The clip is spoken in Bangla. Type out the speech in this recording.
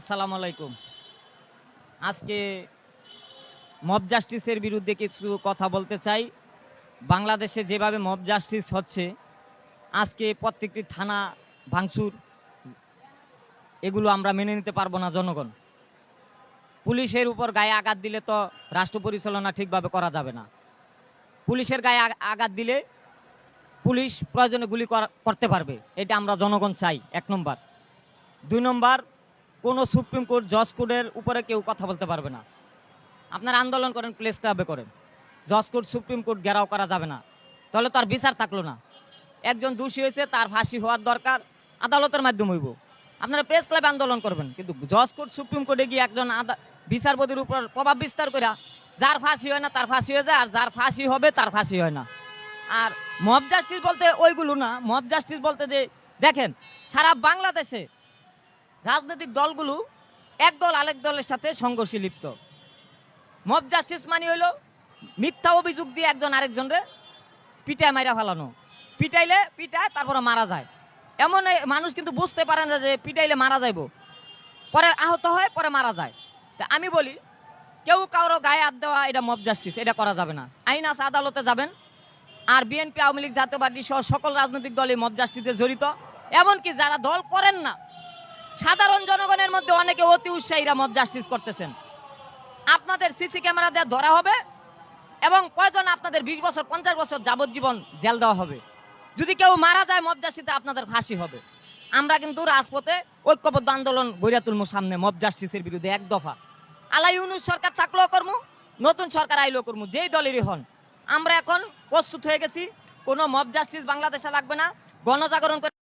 আসসালামু আলাইকুম। আজকে মব জাস্টিসের বিরুদ্ধে কিছু কথা বলতে চাই। বাংলাদেশে যেভাবে মব জাস্টিস হচ্ছে, আজকে প্রত্যেকটি থানা ভাঙচুর, এগুলো আমরা মেনে নিতে পারব না জনগণ। পুলিশের উপর গায়ে আঘাত দিলে তো রাষ্ট্র পরিচালনা ঠিকভাবে করা যাবে না। পুলিশের গায়ে আঘাত দিলে পুলিশ প্রয়োজনে গুলি করতে পারবে, এটা আমরা জনগণ চাই, এক নম্বর। দুই নম্বর কোনো সুপ্রিম কোর্ট, জজ কোর্টের উপরে কেউ কথা বলতে পারবে না। আপনারা আন্দোলন করেন, প্লেস ক্লাবে করেন। জজ কোর্ট, সুপ্রিম কোর্ট ঘেরাও করা যাবে না। তাহলে তার বিচার থাকল না। একজন দোষী হয়েছে, তার ফাঁসি হওয়ার দরকার, আদালতের মাধ্যমে হইব। আপনারা প্রেস ক্লাবে আন্দোলন করবেন, কিন্তু জজ কোর্ট, সুপ্রিম কোর্টে গিয়ে একজন বিচারপতির উপর প্রভাব বিস্তার করে যার ফাঁসি হয় না, তার ফাঁসি হয়ে যায়, আর যার ফাঁসি হবে, তার ফাঁসি হয় না। আর মব জাস্টিস বলতে ওইগুলো না। মব জাস্টিস বলতে যে, দেখেন, সারা বাংলাদেশে রাজনৈতিক দলগুলো এক দল আরেক দলের সাথে সংঘর্ষে লিপ্ত। মব জাস্টিস মানে হইল, মিথ্যা অভিযোগ দিয়ে একজন আরেকজনরে পিটায় মাইরা ফেলানো। পিটাইলে পিটায়, তারপরে মারা যায়। এমন মানুষ কিন্তু বুঝতে পারে না যে পিটাইলে মারা যাইব। পরে আহত হয়, পরে মারা যায়। তা আমি বলি, কেউ কারও গায়ে হাত দেওয়া, এটা মব জাস্টিস, এটা করা যাবে না। আইন আছে, আদালতে যাবেন। আর বিএনপি, আওয়ামী লীগ জাতীয় পার্টি সহ সকল রাজনৈতিক দলই মব জাস্টিসে জড়িত। এমনকি যারা দল করেন না সাধারণ জনগণের মধ্যে অনেকে অতি উৎসাহীরা মব জাস্টিস করতেছেন। আপনাদের সিসি ক্যামেরা দিয়ে ধরা হবে এবং কয়জন আপনাদের বিশ বছর, পঞ্চাশ বছর যাবজ্জীবন জেল দেওয়া হবে? যদি কেউ মারা যায় মব জাস্টিসে আপনাদের ফাঁসি হবে। আমরা কিন্তু রাজপথে ঐক্যবদ্ধ আন্দোলন গড়িয়া তুলবো সামনে মব জাস্টিসের বিরুদ্ধে এক দফা। আলাই ইউনুস সরকার থাকলেও করব নতুন সরকার আইলেও করব যেই দলেরই হন। আমরা এখন প্রস্তুত হয়ে গেছি, কোনো মব জাস্টিস বাংলাদেশে লাগবে না, গণজাগরণ করে